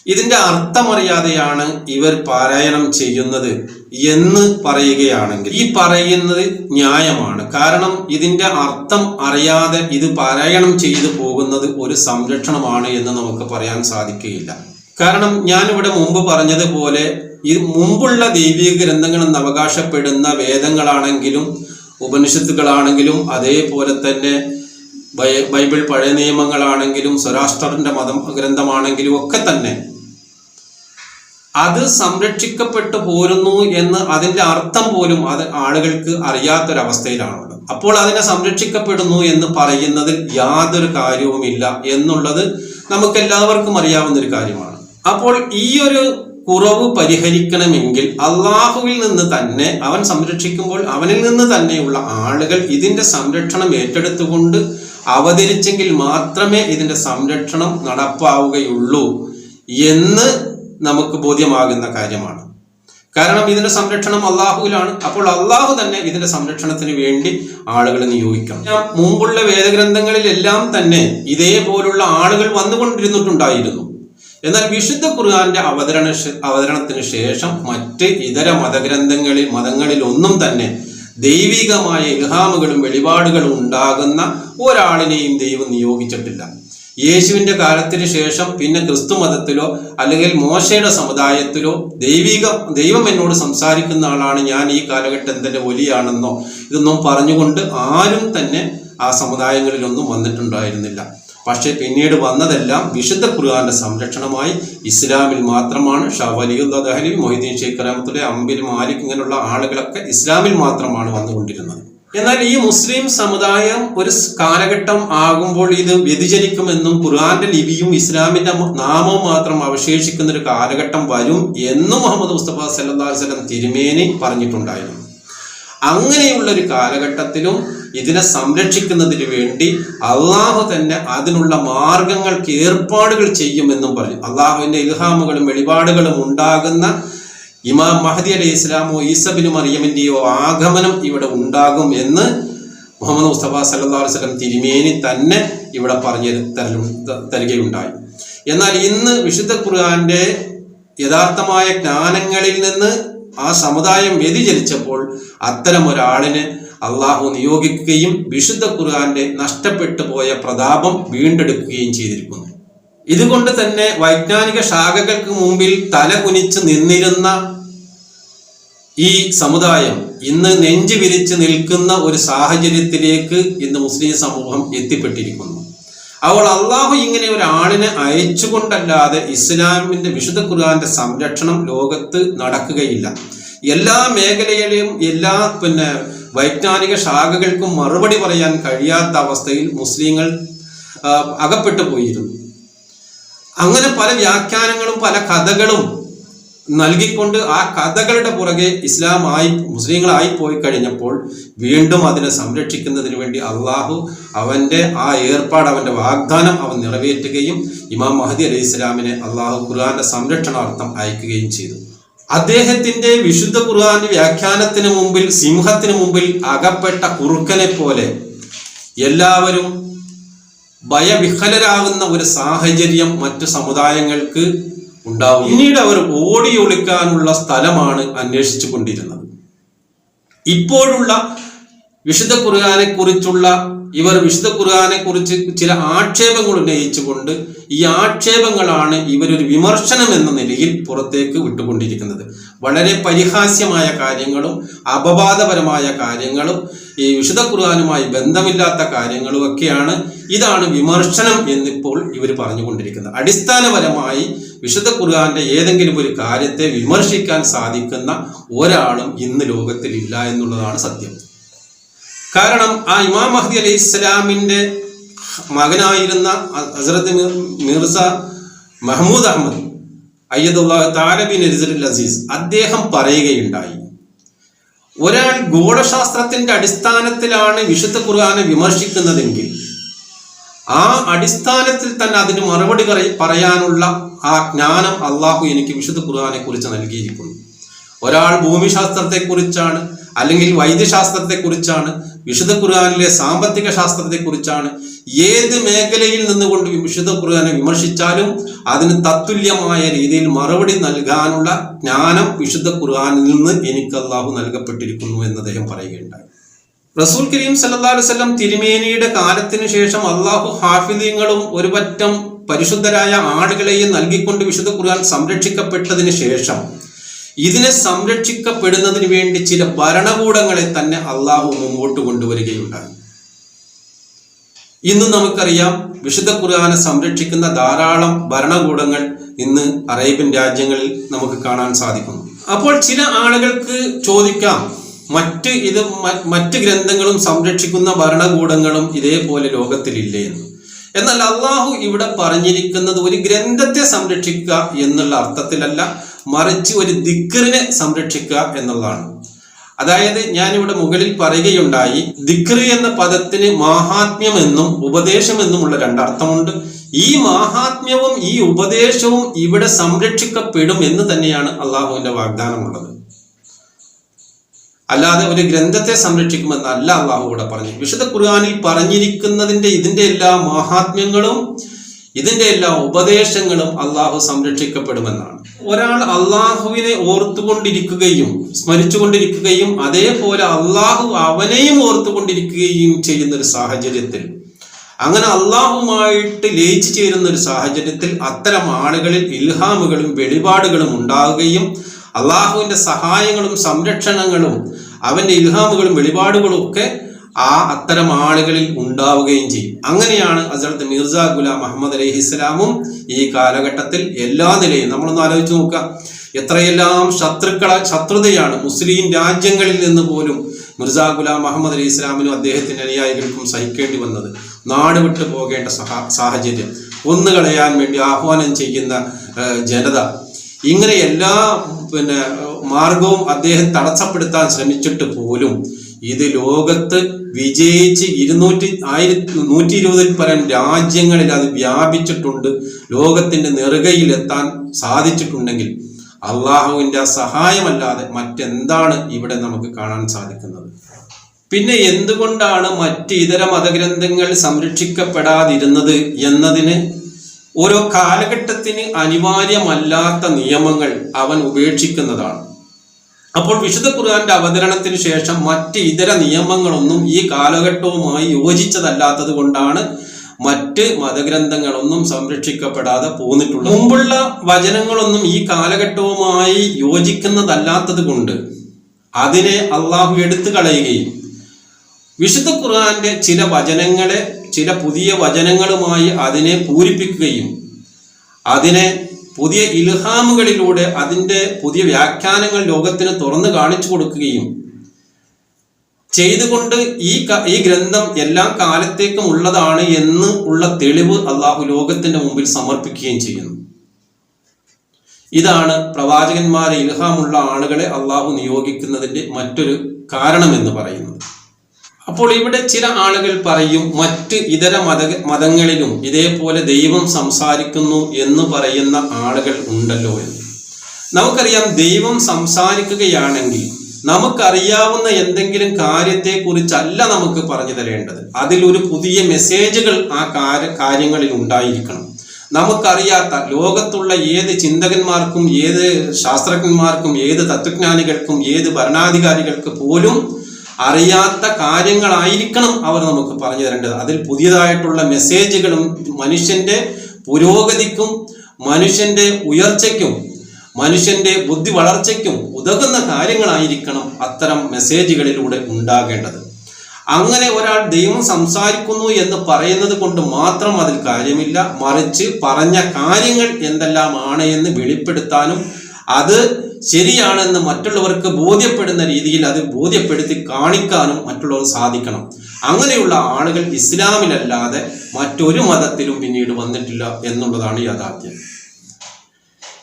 ഇതിന്റെ അർത്ഥമറിയാതെയാണ് ഇവർ പാരായണം ചെയ്യുന്നത്. എന്ന് പറയുകയാണെങ്കിൽ ഈ പറയുന്നത് ന്യായമാണ്. കാരണം ഇതിന്റെ അർത്ഥം അറിയാതെ ഇത് പാരായണം ചെയ്തു പോകുന്നത് ഒരു സംരക്ഷണമാണ് എന്ന് നമുക്ക് പറയാൻ സാധിക്കുകയില്ല. കാരണം ഞാനിവിടെ മുമ്പ് പറഞ്ഞതുപോലെ ഈ മുമ്പുള്ള ദൈവിക ഗ്രന്ഥങ്ങളെന്ന് അവകാശപ്പെടുന്ന വേദങ്ങളാണെങ്കിലും ഉപനിഷത്തുകളാണെങ്കിലും അതേപോലെ തന്നെ ബൈബിൾ പഴയ നിയമങ്ങളാണെങ്കിലും സ്വരാഷ്ട്രന്റെ മതം ഗ്രന്ഥമാണെങ്കിലും ഒക്കെ തന്നെ അത് സംരക്ഷിക്കപ്പെട്ടു പോരുന്നു എന്ന് അതിന്റെ അർത്ഥം പോലും അത് ആളുകൾക്ക് അറിയാത്തൊരവസ്ഥയിലാണുള്ളത്. അപ്പോൾ അതിനെ സംരക്ഷിക്കപ്പെടുന്നു എന്ന് പറയുന്നതിൽ യാതൊരു കാര്യവുമില്ല എന്നുള്ളത് നമുക്ക് എല്ലാവർക്കും അറിയാവുന്ന ഒരു കാര്യമാണ്. അപ്പോൾ ഈ ഒരു കുറവ് പരിഹരിക്കണമെങ്കിൽ അള്ളാഹുവിൽ നിന്ന് തന്നെ അവൻ സംരക്ഷിക്കുമ്പോൾ അവനിൽ നിന്ന് തന്നെയുള്ള ആളുകൾ ഇതിന്റെ സംരക്ഷണം ഏറ്റെടുത്തുകൊണ്ട് അവതരിച്ചെങ്കിൽ മാത്രമേ ഇതിന്റെ സംരക്ഷണം നടപ്പാവുകയുള്ളൂ എന്ന് നമുക്ക് ബോധ്യമാകുന്ന കാര്യമാണ്. കാരണം ഇതിന്റെ സംരക്ഷണം അള്ളാഹുവിലാണ്. അപ്പോൾ അള്ളാഹു തന്നെ ഇതിന്റെ സംരക്ഷണത്തിന് വേണ്ടി ആളുകളെ നിയോഗിക്കണം. മുമ്പുള്ള വേദഗ്രന്ഥങ്ങളിലെല്ലാം തന്നെ ഇതേപോലുള്ള ആളുകൾ വന്നുകൊണ്ടിരുന്നിട്ടുണ്ടായിരുന്നു. എന്നാൽ വിശുദ്ധ ഖുർആാന്റെ അവതരണ അവതരണത്തിന് ശേഷം മറ്റ് ഇതര മതഗ്രന്ഥങ്ങളിൽ മതങ്ങളിൽ ഒന്നും തന്നെ ദൈവികമായ ഇഹാമുകളും വെളിപാടുകളും ഉണ്ടാകുന്ന ഒരാളിനെയും ദൈവം നിയോഗിച്ചിട്ടില്ല. യേശുവിന്റെ കാലത്തിന് ശേഷം പിന്നെ ക്രിസ്തു മതത്തിലോ അല്ലെങ്കിൽ മോശയുടെ സമുദായത്തിലോ ദൈവിക ദൈവം എന്നോട് സംസാരിക്കുന്ന ആളാണ് ഞാൻ ഈ കാലഘട്ടത്തിന്റെ ഒലിയാണെന്നോ ഇതൊന്നും പറഞ്ഞുകൊണ്ട് ആരും തന്നെ ആ സമുദായങ്ങളിലൊന്നും വന്നിട്ടുണ്ടായിരുന്നില്ല. പക്ഷേ പിന്നീട് വന്നതെല്ലാം വിശുദ്ധ ഖുർആന്റെ സംരക്ഷണമായി. ഇസ്ലാമിൽ മാത്രമാണ് ഷാ വലിയുദ്ദ മൊഹിദ്ദീൻ ഷെയ്ഖ് റഹമത്തുള്ള അമ്പിൽ മാലിക് ഇങ്ങനെയുള്ള ആളുകളൊക്കെ ഇസ്ലാമിൽ മാത്രമാണ് വന്നുകൊണ്ടിരുന്നത്. എന്നാൽ ഈ മുസ്ലിം സമുദായം ഒരു കാലഘട്ടം ആകുമ്പോൾ ഇത് വ്യതിചലിക്കുമെന്നും ഖുർആന്റെ ലിപിയും ഇസ്ലാമിന്റെ നാമവും മാത്രം അവശേഷിക്കുന്ന ഒരു കാലഘട്ടം വരും എന്നും മുഹമ്മദ് മുസ്തഫ വസല്ലം തിരുമേനി പറഞ്ഞിട്ടുണ്ടായിരുന്നു. അങ്ങനെയുള്ള ഒരു കാലഘട്ടത്തിലും ഇതിനെ സംരക്ഷിക്കുന്നതിന് വേണ്ടി അള്ളാഹു തന്നെ അതിനുള്ള മാർഗങ്ങൾക്ക് ഏർപ്പാടുകൾ ചെയ്യുമെന്നും പറഞ്ഞു. അള്ളാഹുവിന്റെ ഇൽഹാമുകളും വെളിപാടുകളും ഉണ്ടാകുന്ന ഇമാം മഹദി അലി ഇസ്ലാമോ ഈസബിനും മറിയമിന്റെയോ ആഗമനം ഇവിടെ ഉണ്ടാകും എന്ന് മുഹമ്മദ് മുസ്തഫ അലൈഹി വസല്ലം തിരുമേനി തന്നെ ഇവിടെ പറഞ്ഞു തരികയുണ്ടായി. എന്നാൽ ഇന്ന് വിശുദ്ധ ഖുർആാന്റെ യഥാർത്ഥമായ ജ്ഞാനങ്ങളിൽ നിന്ന് ആ സമുദായം വ്യതിചലിച്ചപ്പോൾ അത്തരം ഒരാളിനെ അള്ളാഹു നിയോഗിക്കുകയും വിശുദ്ധ ഖുർആാന്റെ നഷ്ടപ്പെട്ടു പോയ പ്രതാപം വീണ്ടെടുക്കുകയും ചെയ്തിരിക്കുന്നു. ഇതുകൊണ്ട് തന്നെ വൈജ്ഞാനിക ശാഖകൾക്ക് മുമ്പിൽ തല കുനിച്ച് നിന്നിരുന്ന ഈ സമുദായം ഇന്ന് നെഞ്ചു വിരിച്ച് നിൽക്കുന്ന ഒരു സാഹചര്യത്തിലേക്ക് ഇന്ന് മുസ്ലിം സമൂഹം എത്തിപ്പെട്ടിരിക്കുന്നു. അപ്പോൾ അള്ളാഹു ഇങ്ങനെ ഒരു ഒരാളിനെ അയച്ചുകൊണ്ടല്ലാതെ ഇസ്ലാമിന്റെ വിശുദ്ധ ഖുർആന്റെ സംരക്ഷണം ലോകത്ത് നടക്കുകയില്ല. എല്ലാ മേഖലയിലെയും എല്ലാ പിന്നെ വൈജ്ഞാനിക ശാഖകൾക്കും മറുപടി പറയാൻ കഴിയാത്ത അവസ്ഥയിൽ മുസ്ലിങ്ങൾ അകപ്പെട്ടു പോയിരുന്നു. അങ്ങനെ പല വ്യാഖ്യാനങ്ങളും പല കഥകളും നൽകിക്കൊണ്ട് ആ കഥകളുടെ പുറകെ ഇസ്ലാം ആയി മുസ്ലിങ്ങളായി പോയി കഴിഞ്ഞപ്പോൾ വീണ്ടും അതിനെ സംരക്ഷിക്കുന്നതിന് വേണ്ടി അള്ളാഹു അവന്റെ ആ ഏർപ്പാട് അവന്റെ വാഗ്ദാനം അവൻ നിറവേറ്റുകയും ഇമാം മഹദി അലൈഹി ഇസ്ലാമിനെ അള്ളാഹു ഖുർആാന്റെ സംരക്ഷണാർത്ഥം അയക്കുകയും ചെയ്തു. അദ്ദേഹത്തിന്റെ വിശുദ്ധ ഖുർആാന്റെ വ്യാഖ്യാനത്തിന് മുമ്പിൽ സിംഹത്തിന് മുമ്പിൽ അകപ്പെട്ട കുറുക്കനെ പോലെ എല്ലാവരും ഭയവിഹലരാകുന്ന ഒരു സാഹചര്യം മറ്റു സമുദായങ്ങൾക്ക് ഉണ്ടാവും. പിന്നീട് അവർ ഓടി ഒളിക്കാനുള്ള സ്ഥലമാണ് അന്വേഷിച്ചു കൊണ്ടിരുന്നത്. ഇപ്പോഴുള്ള വിശുദ്ധ ഖുർആനെ കുറിച്ചുള്ള ഇവർ വിശുദ്ധ ഖുർആനെ കുറിച്ച് ചില ആക്ഷേപങ്ങൾ ഉന്നയിച്ചുകൊണ്ട് ഈ ആക്ഷേപങ്ങളാണ് ഇവരൊരു വിമർശനം എന്ന നിലയിൽ പുറത്തേക്ക് വിട്ടുകൊണ്ടിരിക്കുന്നത്. വളരെ പരിഹാസ്യമായ കാര്യങ്ങളും അപവാദപരമായ കാര്യങ്ങളും ഈ വിശുദ്ധ ഖുർആനുമായി ബന്ധമില്ലാത്ത കാര്യങ്ങളും ഒക്കെയാണ് ഇതാണ് വിമർശനം എന്നിപ്പോൾ ഇവർ പറഞ്ഞുകൊണ്ടിരിക്കുന്നത്. അടിസ്ഥാനപരമായി വിശുദ്ധ ഖുർആന്റെ ഏതെങ്കിലും ഒരു കാര്യത്തെ വിമർശിക്കാൻ സാധിക്കുന്ന ഒരാളും ഇന്ന് ലോകത്തിൽ ഇല്ല എന്നുള്ളതാണ് സത്യം. കാരണം ആ ഇമാം മഹദി അലൈഹി ഇസ്ലാമിന്റെ മകനായിരുന്ന ഹസ്രത്ത് മിർസ മഹ്മൂദ് അഹമ്മദ് അയ്യദുള്ള താലബിൻ റിസലുൽ അസീസ് അദ്ദേഹം പറയുകയുണ്ടായി. ഒരാൾ ഗോളശാസ്ത്രത്തിന്റെ അടിസ്ഥാനത്തിലാണ് വിശുദ്ധ ഖുർആനെ വിമർശിക്കുന്നതെങ്കിൽ ആ അടിസ്ഥാനത്തിൽ തന്നെ അതിന് മറുപടി പറയാനുള്ള ആ ജ്ഞാനം അള്ളാഹു എനിക്ക് വിശുദ്ധ ഖുർആനെ കുറിച്ച് നൽകിയിരിക്കുന്നു. ഒരാൾ ഭൂമിശാസ്ത്രത്തെക്കുറിച്ചാണ് അല്ലെങ്കിൽ വൈദ്യശാസ്ത്രത്തെക്കുറിച്ചാണ് വിശുദ്ധ ഖുർആാനിലെ സാമ്പത്തിക ശാസ്ത്രത്തെക്കുറിച്ചാണ് ഏത് മേഖലയിൽ നിന്നുകൊണ്ട് വിശുദ്ധ ഖുർആാനെ വിമർശിച്ചാലും അതിന് തത്തുല്യമായ രീതിയിൽ മറുപടി നൽകാനുള്ള ജ്ഞാനം വിശുദ്ധ ഖുർആാനിൽ നിന്ന് എനിക്ക് അള്ളാഹു നൽകപ്പെട്ടിരിക്കുന്നു എന്ന് അദ്ദേഹം പറയുകയുണ്ടായി. റസൂൽ കരീം അലൈഹി വസല്ലം തിരുമേനിയുടെ കാലത്തിന് ശേഷം അള്ളാഹു ഹാഫിദീങ്ങളും ഒരുപറ്റം പരിശുദ്ധരായ ആളുകളെയും നൽകിക്കൊണ്ട് വിശുദ്ധ ഖുർആൻ സംരക്ഷിക്കപ്പെട്ടതിന് ശേഷം ഇതിനെ സംരക്ഷിക്കപ്പെടുന്നതിന് വേണ്ടി ചില ഭരണകൂടങ്ങളെ തന്നെ അള്ളാഹു മുമ്പോട്ട് കൊണ്ടുവരികയുണ്ടായി. ഇന്ന് നമുക്കറിയാം വിശുദ്ധ ഖുർആാനെ സംരക്ഷിക്കുന്ന ധാരാളം ഭരണകൂടങ്ങൾ ഇന്ന് അറേബ്യൻ രാജ്യങ്ങളിൽ നമുക്ക് കാണാൻ സാധിക്കുന്നു. അപ്പോൾ ചില ആളുകൾക്ക് ചോദിക്കാം മറ്റ് ഇത് മറ്റ് ഗ്രന്ഥങ്ങളും സംരക്ഷിക്കുന്ന ഭരണകൂടങ്ങളും ഇതേപോലെ ലോകത്തിലില്ലേ എന്ന്. എന്നാൽ അള്ളാഹു ഇവിടെ പറഞ്ഞിരിക്കുന്നത് ഒരു ഗ്രന്ഥത്തെ സംരക്ഷിക്കുക എന്നുള്ള അർത്ഥത്തിലല്ല മറിച്ച് ഒരു ദിക്കറിനെ സംരക്ഷിക്കുക എന്നുള്ളതാണ്. അതായത് ഞാനിവിടെ മുകളിൽ പറയുകയുണ്ടായി ദിക്റി എന്ന പദത്തിന് മാഹാത്മ്യം എന്നും ഉപദേശം എന്നുമുള്ള രണ്ടർത്ഥമുണ്ട്. ഈ മാഹാത്മ്യവും ഈ ഉപദേശവും ഇവിടെ സംരക്ഷിക്കപ്പെടും എന്ന് തന്നെയാണ് അള്ളാഹുവിന്റെ വാഗ്ദാനമുള്ളത്. അല്ലാതെ ഒരു ഗ്രന്ഥത്തെ സംരക്ഷിക്കുമെന്നല്ല അള്ളാഹു ഇവിടെ പറഞ്ഞു. വിശുദ്ധ ഖുർആാനിൽ പറഞ്ഞിരിക്കുന്നതിന്റെ ഇതിന്റെ എല്ലാ മഹാത്മ്യങ്ങളും ഇതിന്റെ എല്ലാ ഉപദേശങ്ങളും അള്ളാഹു സംരക്ഷിക്കപ്പെടുമെന്നാണ്. ഒരാൾ അള്ളാഹുവിനെ ഓർത്തുകൊണ്ടിരിക്കുകയും സ്മരിച്ചുകൊണ്ടിരിക്കുകയും അതേപോലെ അള്ളാഹു അവനെയും ഓർത്തുകൊണ്ടിരിക്കുകയും ചെയ്യുന്ന ഒരു സാഹചര്യത്തിൽ അങ്ങനെ അള്ളാഹുമായിട്ട് ലയിച്ചു ചേരുന്ന ഒരു സാഹചര്യത്തിൽ അത്തരം ആളുകളിൽ ഇൽഹാമുകളും വെളിപാടുകളും ഉണ്ടാകുകയും അള്ളാഹുവിന്റെ സഹായങ്ങളും സംരക്ഷണങ്ങളും അവന്റെ ഇൽഹാമുകളും വെളിപാടുകളും ഒക്കെ ആ അത്തരം ആളുകളിൽ ഉണ്ടാവുകയും ചെയ്യും. അങ്ങനെയാണ് ഹസരത്ത് മിർജ ഗുലാം മുഹമ്മദ് അലൈഹി ഇസ്ലാമും ഈ കാലഘട്ടത്തിൽ എല്ലാ നിലയും നമ്മളൊന്ന് ആലോചിച്ച് നോക്കുക. എത്രയെല്ലാം ശത്രുക്കള ശത്രുതയാണ് മുസ്ലിം രാജ്യങ്ങളിൽ നിന്ന് പോലും മിർജ ഗുലാം മുഹമ്മദ് അലൈഹി ഇസ്ലാമിനും അദ്ദേഹത്തിന്റെ അനുയായികൾക്കും സഹിക്കേണ്ടി വന്നത്. നാട് വിട്ടു പോകേണ്ട സാഹചര്യം. സാഹചര്യം കൊന്നുകളയാൻ വേണ്ടി ആഹ്വാനം ചെയ്യുന്ന ജനത. ഇങ്ങനെ എല്ലാ പിന്നെ മാർഗവും അദ്ദേഹം തടസ്സപ്പെടുത്താൻ ശ്രമിച്ചിട്ട് പോലും ഇത് ലോകത്ത് വിജയിച്ച് ഇരുന്നൂറ്റി ആയിരത്തി നൂറ്റി ഇരുപതിൽ പരം രാജ്യങ്ങളിൽ അത് വ്യാപിച്ചിട്ടുണ്ട്. ലോകത്തിന്റെ നെറുകയിലെത്താൻ സാധിച്ചിട്ടുണ്ടെങ്കിൽ അള്ളാഹുവിന്റെ ആ സഹായമല്ലാതെ മറ്റെന്താണ് ഇവിടെ നമുക്ക് കാണാൻ സാധിക്കുന്നത്? പിന്നെ എന്തുകൊണ്ടാണ് മറ്റ് ഇതര മതഗ്രന്ഥങ്ങൾ സംരക്ഷിക്കപ്പെടാതിരുന്നത് എന്നതിന് ഓരോ കാലഘട്ടത്തിന് അനിവാര്യമല്ലാത്ത നിയമങ്ങൾ അവൻ ഉപേക്ഷിക്കുന്നതാണ്. അപ്പോൾ വിശുദ്ധ ഖുർആാന്റെ അവതരണത്തിന് ശേഷം മറ്റ് ഇതര നിയമങ്ങളൊന്നും ഈ കാലഘട്ടവുമായി യോജിച്ചതല്ലാത്തത് കൊണ്ടാണ് മറ്റ് മതഗ്രന്ഥങ്ങളൊന്നും സംരക്ഷിക്കപ്പെടാതെ പോന്നിട്ടുള്ളത്. മുമ്പുള്ള വചനങ്ങളൊന്നും ഈ കാലഘട്ടവുമായി യോജിക്കുന്നതല്ലാത്തത് കൊണ്ട് അതിനെ അള്ളാഹു എടുത്തു കളയുകയും വിശുദ്ധ ഖുർആാന്റെ ചില വചനങ്ങളെ ചില പുതിയ വചനങ്ങളുമായി അതിനെ പൂരിപ്പിക്കുകയും അതിനെ പുതിയ ഇൽഹാമുകളിലൂടെ അതിന്റെ പുതിയ വ്യാഖ്യാനങ്ങൾ ലോകത്തിന് തുറന്നു കാണിച്ചു കൊടുക്കുകയും ചെയ്തുകൊണ്ട് ഈ ഈ ഗ്രന്ഥം എല്ലാ കാലത്തേക്കും ഉള്ളതാണ് എന്ന് ഉള്ള തെളിവ് അള്ളാഹു ലോകത്തിന്റെ മുമ്പിൽ സമർപ്പിക്കുകയും ചെയ്യുന്നു. ഇതാണ് പ്രവാചകന്മാരെ ഇൽഹാമുള്ള ആളുകളെ അള്ളാഹു നിയോഗിക്കുന്നതിന്റെ മറ്റൊരു കാരണം എന്ന് പറയുന്നത്. അപ്പോൾ ഇവിടെ ചില ആളുകൾ പറയും മറ്റ് ഇതര മത മതങ്ങളിലും ഇതേപോലെ ദൈവം സംസാരിക്കുന്നു എന്ന് പറയുന്ന ആളുകൾ ഉണ്ടല്ലോ എന്ന്. നമുക്കറിയാം ദൈവം സംസാരിക്കുകയാണെങ്കിൽ നമുക്കറിയാവുന്ന എന്തെങ്കിലും കാര്യത്തെക്കുറിച്ചല്ല നമുക്ക് പറഞ്ഞു തരേണ്ടത്. അതിലൊരു പുതിയ മെസ്സേജുകൾ ആ കാര്യ കാര്യങ്ങളിൽ ഉണ്ടായിരിക്കണം. നമുക്കറിയാത്ത ലോകത്തുള്ള ഏത് ചിന്തകന്മാർക്കും ഏത് ശാസ്ത്രജ്ഞന്മാർക്കും ഏത് തത്വജ്ഞാനികൾക്കും ഏത് ഭരണാധികാരികൾക്ക് പോലും അറിയാത്ത കാര്യങ്ങളായിരിക്കണം അവർ നമുക്ക് പറഞ്ഞു തരേണ്ടത്. അതിൽ പുതിയതായിട്ടുള്ള മെസ്സേജുകളും മനുഷ്യന്റെ പുരോഗതിക്കും മനുഷ്യന്റെ ഉയർച്ചയ്ക്കും മനുഷ്യന്റെ ബുദ്ധി വളർച്ചയ്ക്കും ഉതകുന്ന കാര്യങ്ങളായിരിക്കണം അത്തരം മെസ്സേജുകളിലൂടെ ഉണ്ടാകേണ്ടത്. അങ്ങനെ ഒരാൾ ദൈവം സംസാരിക്കുന്നു എന്ന് പറയുന്നത് കൊണ്ട് മാത്രം അതിൽ കാര്യമില്ല. മറിച്ച് പറഞ്ഞ കാര്യങ്ങൾ എന്തെല്ലാമാണ് എന്ന് വെളിപ്പെടുത്താനും അത് ശരിയാണെന്ന് മറ്റുള്ളവർക്ക് ബോധ്യപ്പെടുന്ന രീതിയിൽ അത് ബോധ്യപ്പെടുത്തി കാണിക്കാനും മറ്റുള്ളവർ സാധിക്കണം. അങ്ങനെയുള്ള ആളുകൾ ഇസ്ലാമിലല്ലാതെ മറ്റൊരു മതത്തിലും പിന്നീട് വന്നിട്ടില്ല എന്നുള്ളതാണ് യാഥാർത്ഥ്യം.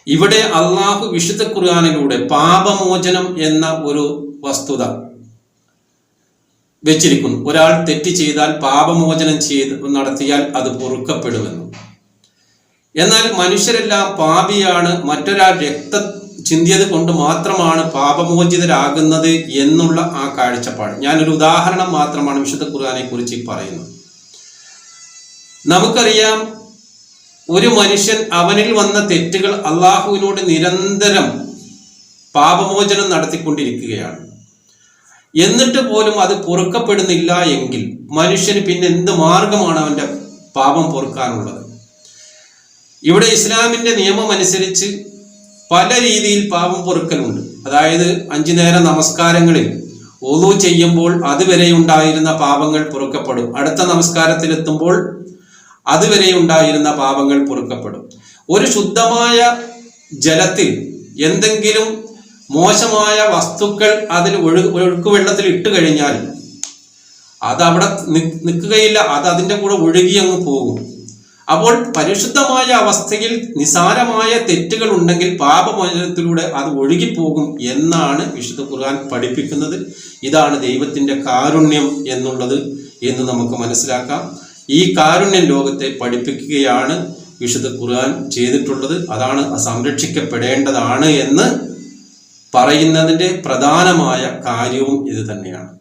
ഇവിടെ അള്ളാഹു വിശുദ്ധ ഖുർആാനിലൂടെ പാപമോചനം എന്ന ഒരു വസ്തുത വെച്ചിരിക്കുന്നു. ഒരാൾ തെറ്റ് ചെയ്താൽ പാപമോചനം ചെയ്ത് നടത്തിയാൽ അത് പൊറുക്കപ്പെടുമെന്ന്. എന്നാൽ മനുഷ്യരെല്ലാം പാപിയാണ്. മറ്റൊരാൾ രക്ത ചിന്തിയത് കൊണ്ട് മാത്രമാണ് പാപമോചിതരാകുന്നത് എന്നുള്ള ആ കാഴ്ചപ്പാട്. ഞാനൊരു ഉദാഹരണം മാത്രമാണ് വിശുദ്ധ ഖുർആനെ കുറിച്ച് പറയുന്നത്. നമുക്കറിയാം ഒരു മനുഷ്യൻ അവനിൽ വന്ന തെറ്റുകൾ അള്ളാഹുവിനോട് നിരന്തരം പാപമോചനം നടത്തിക്കൊണ്ടിരിക്കുകയാണ്. എന്നിട്ട് പോലും അത് പൊറുക്കപ്പെടുന്നില്ല എങ്കിൽ മനുഷ്യന് പിന്നെ എന്ത് മാർഗമാണ് അവന്റെ പാപം പൊറുക്കാനുള്ളത്? ഇവിടെ ഇസ്ലാമിന്റെ നിയമം അനുസരിച്ച് പല രീതിയിൽ പാപം പൊറുക്കലുണ്ട്. അതായത് അഞ്ചു നേര നമസ്കാരങ്ങളിൽ ഓതു ചെയ്യുമ്പോൾ അതുവരെ ഉണ്ടായിരുന്ന പാപങ്ങൾ പൊറുക്കപ്പെടും. അടുത്ത നമസ്കാരത്തിലെത്തുമ്പോൾ അതുവരെ ഉണ്ടായിരുന്ന പാപങ്ങൾ പൊറുക്കപ്പെടും. ഒരു ശുദ്ധമായ ജലത്തിൽ എന്തെങ്കിലും മോശമായ വസ്തുക്കൾ അതിൽ ഒഴു ഒഴുക്ക് വെള്ളത്തിൽ ഇട്ട് കഴിഞ്ഞാൽ അത് അവിടെ നിൽക്കുകയില്ല. അത് അതിന്റെ കൂടെ ഒഴുകി അങ്ങ് പോകും. അപ്പോൾ പരിശുദ്ധമായ അവസ്ഥയിൽ നിസാരമായ തെറ്റുകൾ ഉണ്ടെങ്കിൽ പാപമോചനത്തിലൂടെ അത് ഒഴുകിപ്പോകും എന്നാണ് വിശുദ്ധ ഖുർആൻ പഠിപ്പിക്കുന്നത്. ഇതാണ് ദൈവത്തിന്റെ കാരുണ്യം എന്നുള്ളത് എന്ന് നമുക്ക് മനസ്സിലാക്കാം. ഈ കാരുണ്യം ലോകത്തെ പഠിപ്പിക്കുകയാണ് വിശുദ്ധ ഖുർആൻ ചെയ്തിട്ടുള്ളത്. അതാണ് സംരക്ഷിക്കപ്പെടേണ്ടതാണ് എന്ന് പറയുന്നതിന്റെ പ്രധാനമായ കാര്യവും ഇത് തന്നെയാണ്.